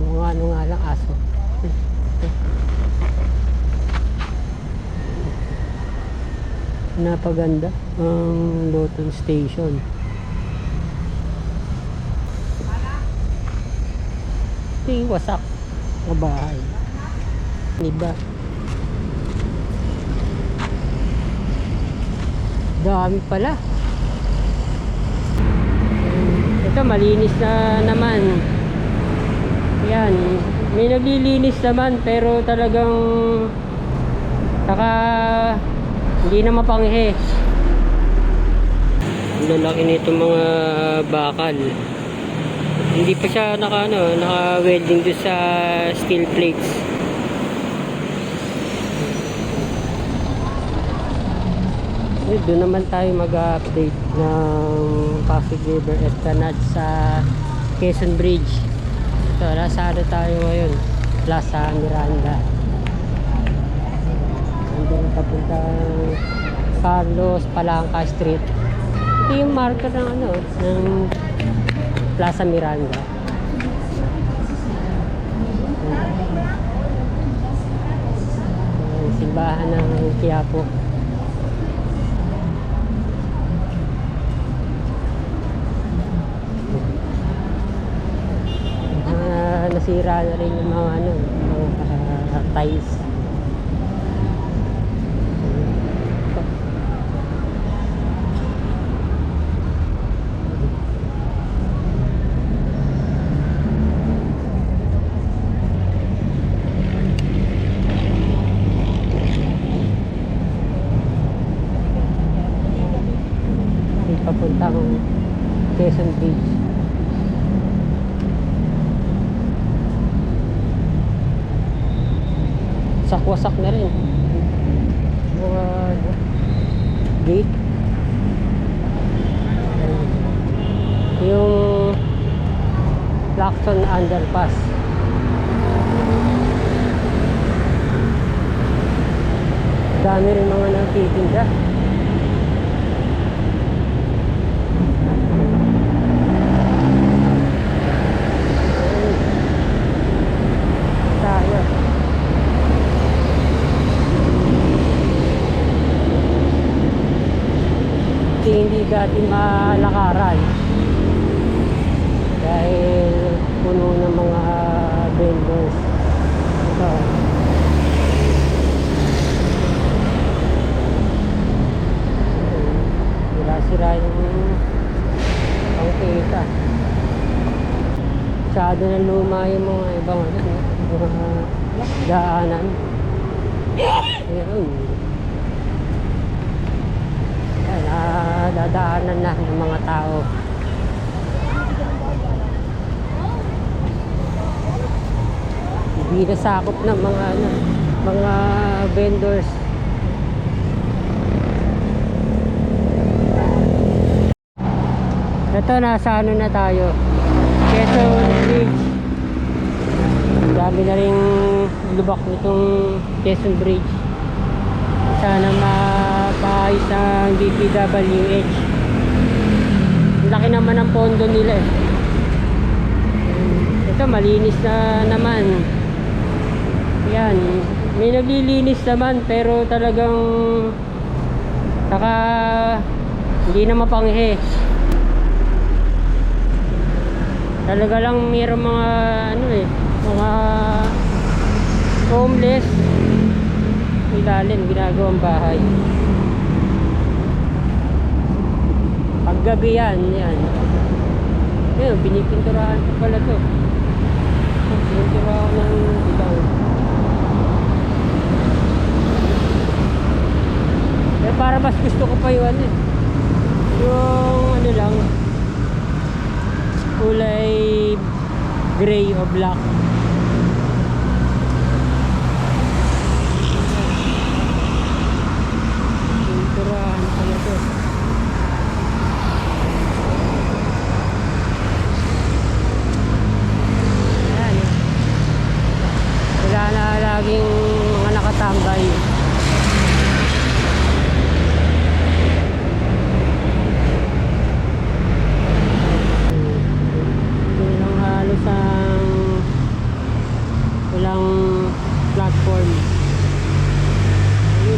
Mga ano nga lang aso. Napaganda ang Loton Station. Ito wasak na bahay. Diba? Dami pala. Ito malinis na naman. Yan. May naglilinis naman pero talagang saka hindi na mapanghe. Ang lalaki nito mga bakal. Hindi pa siya naka ano, naka welding doon sa steel plates. Eh, doon naman tayo mag-update ng Pasig River Esplanade sa Quezon Bridge. Ito, nasa ano tayo ngayon? Plaza Miranda. Andun papunta Carlos Palangka Street. Ito yung marker ng ano, ng Plaza Miranda. Simbahan ng Quiapo. Ah, nasira na rin yung mga ano, mga ah, tiles. Yung papuntang Quezon Bridge. Sakwasak na rin. Mga gate. Yung Lacson Underpass. Dami rin mga nagtitinda. Tayo. Kasi hindi dati malakaran. Dahil puno ng mga vendors. Ito. Sira-sira yung pangkita. Masyado na luma yung mga ibang ano, mga daanan. Ayun Ayan, ah, dadaanan na ng mga tao. Hindi nasakop ng mga ano, mga vendors. Ito nasa ano na tayo. Quezon Bridge. Dami na rin lubak nitong Quezon Bridge sana mapaayos ng DPWH Ang laki naman ng pondo nila eh. Ito malinis na naman. Yan. May naglilinis naman pero talagang saka hindi na mapanghe talaga lang mayroong mga ano eh mga homeless. Ilalim ginagawang bahay paggabi yan yan. Yun pinipinturahan ko pala to. Pininturahan ng ibang eh para mas gusto ko pa yung ano eh. Yung ano lang. Kulay gray o black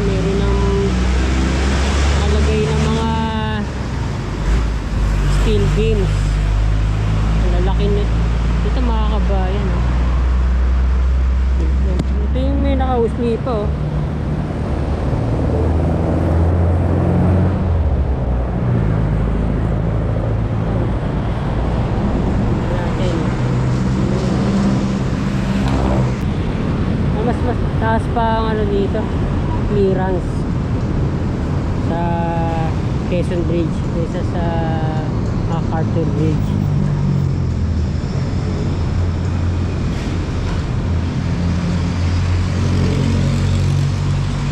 meron ng nakalagay ng mga steel beams lalaki nito ito mga kabayan oh. ito yung may nakausli pa oh Quezon Bridge kaysa sa MacArthur Bridge.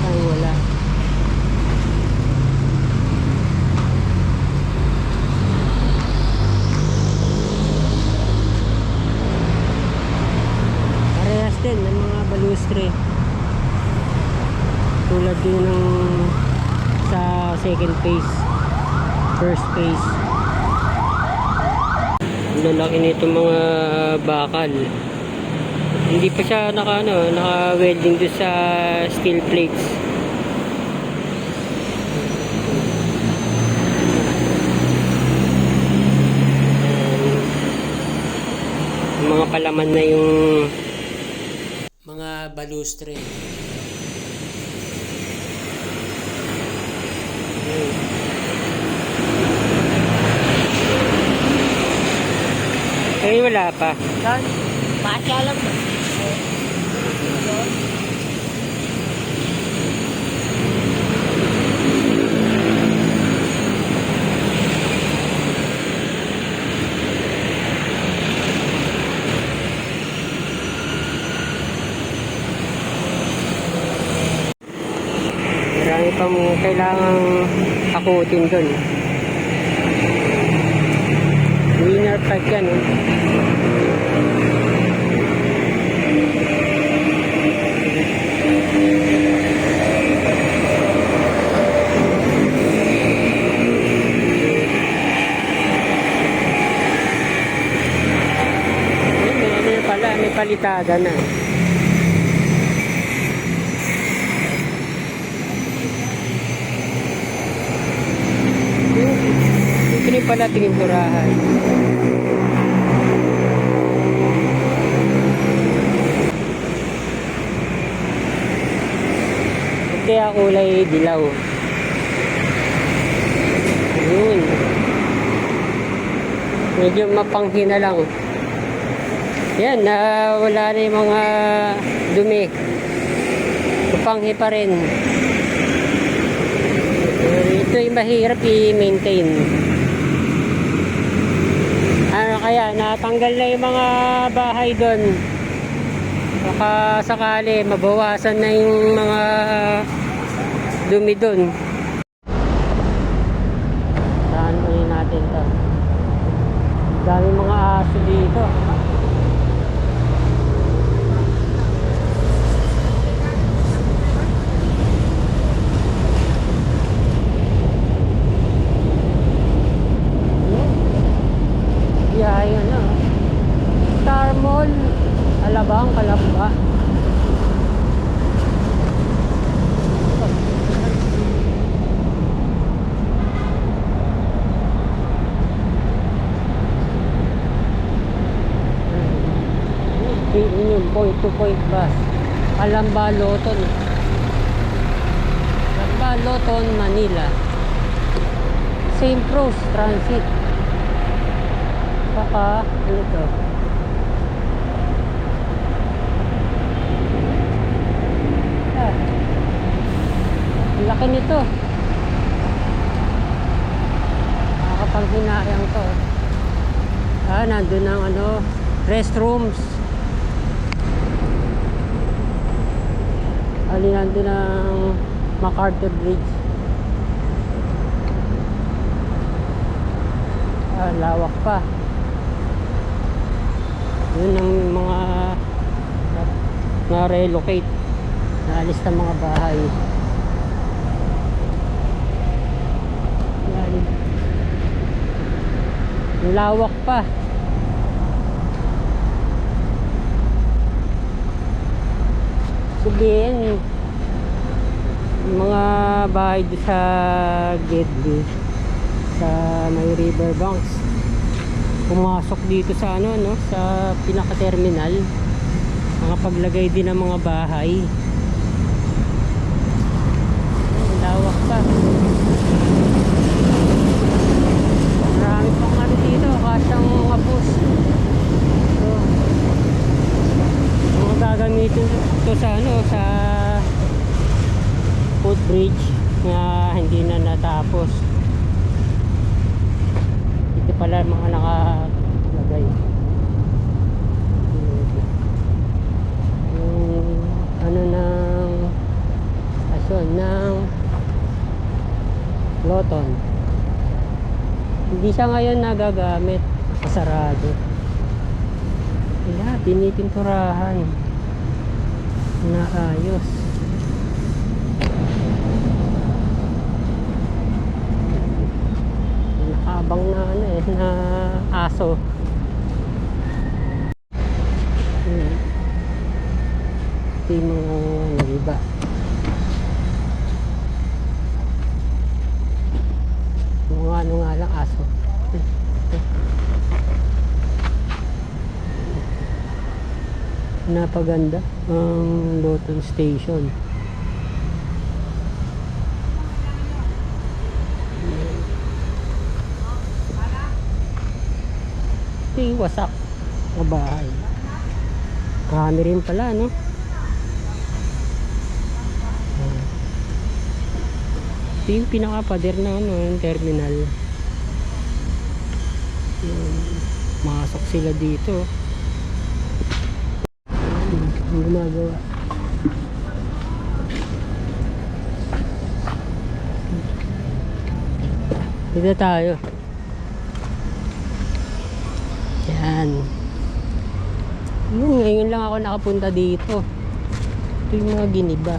Ay, wala. Parehas din ng mga balustre. Tulad din ng sa second phase, phase. Ang lalaki nito mga bakal. Hindi pa siya naka ano, naka welding doon sa steel plates. Yung mga palaman na yung mga balustre. Ayun. Eh, wala pa. Yan. Pasyalan mo. Marami pang kailangang akutin doon. Pack yan eh. Pala, may palitada na. Ito rin pala tingin turahan. Kaya kulay dilaw. Ayun. Medyo mapanghi na lang. Yan, na wala na yung mga dumi. Mapanghi pa rin. Ito yung mahirap i-maintain. Ano kaya, natanggal na yung mga bahay doon. Baka sakali, mabawasan na yung mga dumi doon. Saan natin to? Dami mga aso dito. Yun yung point to point bus. Kalamba, Loton. Kalamba, Loton, Manila. St. Rose Transit. Saka, ano to? Ah. Laki nito. Nakakapanghinayang to. Ah, nandun ang ano, restrooms. Ali nandun ang MacArthur Bridge. Ah, lawak pa. Yun ang mga na relocate naalis ng mga bahay yan lawak pa sabihin mga bahay sa Gedli sa may riverbanks pumasok dito sa ano no sa pinaka terminal mga paglagay din ng mga bahay pa. Marami pang ano dito, kasyang mga bus. So, mga gagamitin to sa footbridge na hindi na natapos. Ito pala mga nakalagay. Yung ano ng asyon ng Loton. Hindi siya ngayon nagagamit. Kasarado. Wala, pinipinturahan. Naayos. Nakabang na ano eh, na aso. Hmm. Yung mga nag-iba. Mga ano nga lang aso. Napaganda ang Loton Station. Yung wasak na bahay. Marami rin pala, no? Ito yung pinakapader na ano, yung terminal. Masok sila dito. Gumagawa. Dito tayo. Yan. Yun, ngayon lang ako nakapunta dito. Ito yung mga giniba.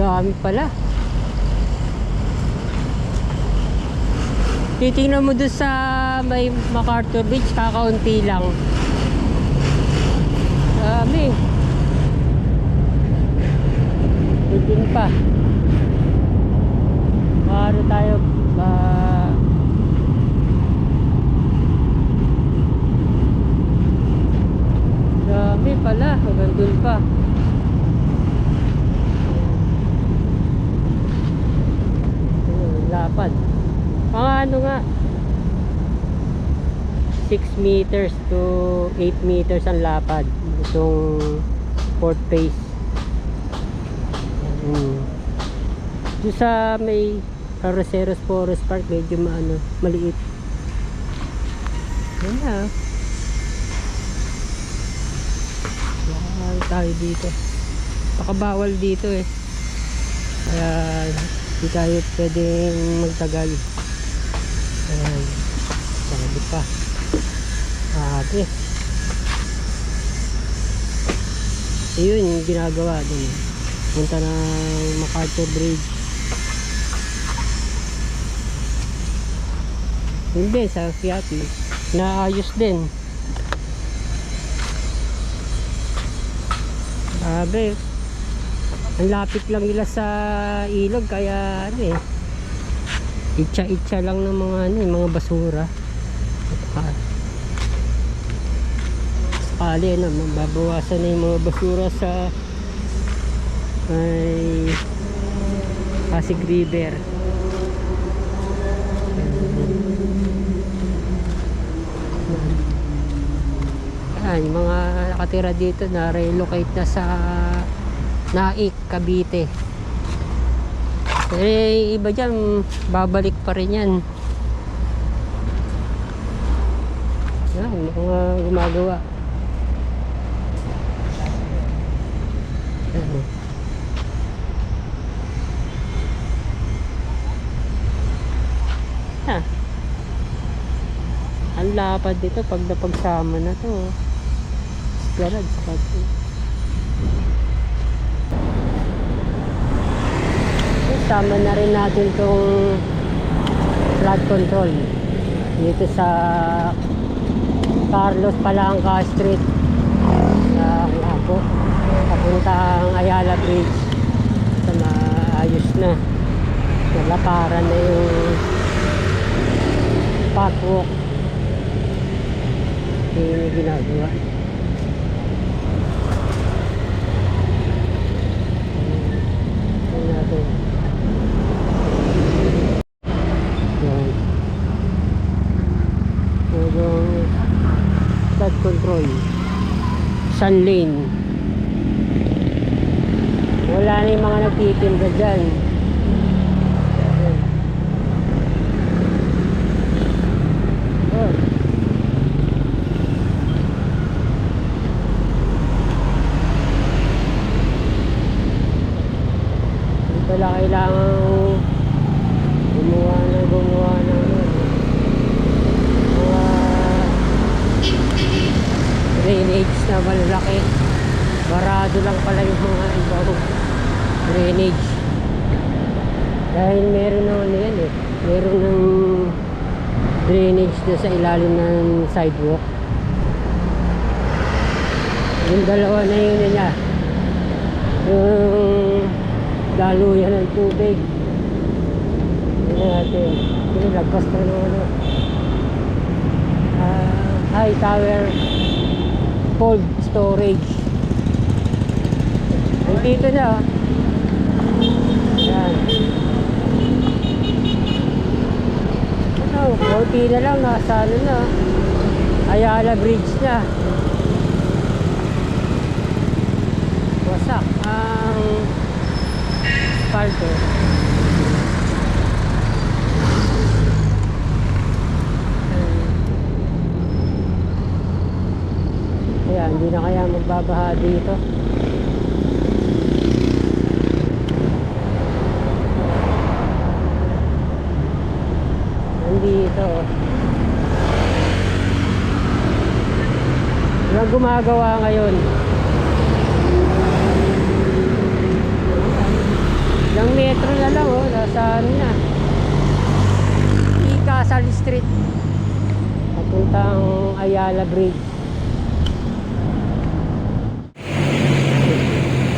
Dami pala. Titingnan mo doon sa may MacArthur Beach, kakaunti lang. Dami. Titin pa. Paano tayo ba Dami pala, hanggang dun pa. Lapad. Mga ano nga, 6 meters to 8 meters ang lapad. Itong port face. Hmm. Doon sa may Carroceros Forest Park, medyo maano, maliit. Yan na. Baka tayo dito. Pakabawal dito eh. Kaya hindi tayo pwedeng magtagal. Ayan. Sabi pa. Ate. Ayun yung ginagawa dun. Punta ng MacArthur Bridge. Hindi, sa Kiati. Naayos din. Grabe. Ang lapit lang nila sa ilog kaya ano eh. Itcha-itcha lang ng mga ano, eh, mga basura. Sakali na mababawasan na yung mga basura sa ay Pasig River. Yung mga nakatira dito na relocate na sa Naik, Cavite. Eh, iba dyan, babalik pa rin yan. Yan, mga gumagawa. Yan. Ha. Ang lapad dito pag napagsama na to. Garad sa kati. Sama na rin natin tong flood control dito sa Carlos Palangka Street sa Lago papuntang Ayala Bridge sa maayos na nalakaran na yung parkwalk yun yung ginagawa yung flood control. Sun lane. Wala na yung mga nagtitinda dyan. Oh. Hindi pala kailangan gumawa na gumawa na ano, mga drainage na malalaki. Barado lang pala yung mga ibang drainage. Dahil meron ng ano yan eh. Meron ng drainage na sa ilalim ng sidewalk. Yung dalawa na yun na niya. Yung daluyan ng tubig. Yun natin. Yun, lagpas na ng ano. Ah, high tower cold storage. Nandito na. oh. Yan. Ano, konti na lang. Nasa ano na. Ayala Bridge na. Wasak ang asfalto. Kaya hindi na kaya magbabaha dito. Nandito. Walang gumagawa ngayon. Ilang metro na lang oh, nasa ano na. Ikasal Street. Papuntang Ayala Bridge.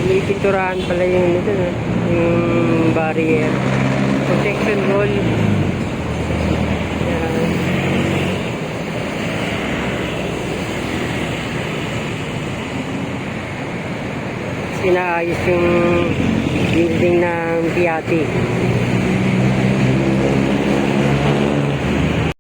Pinipinturahan pala yung ito na, yung barrier. Protection wall. Yan. Sinaayos yung building ng Piatti.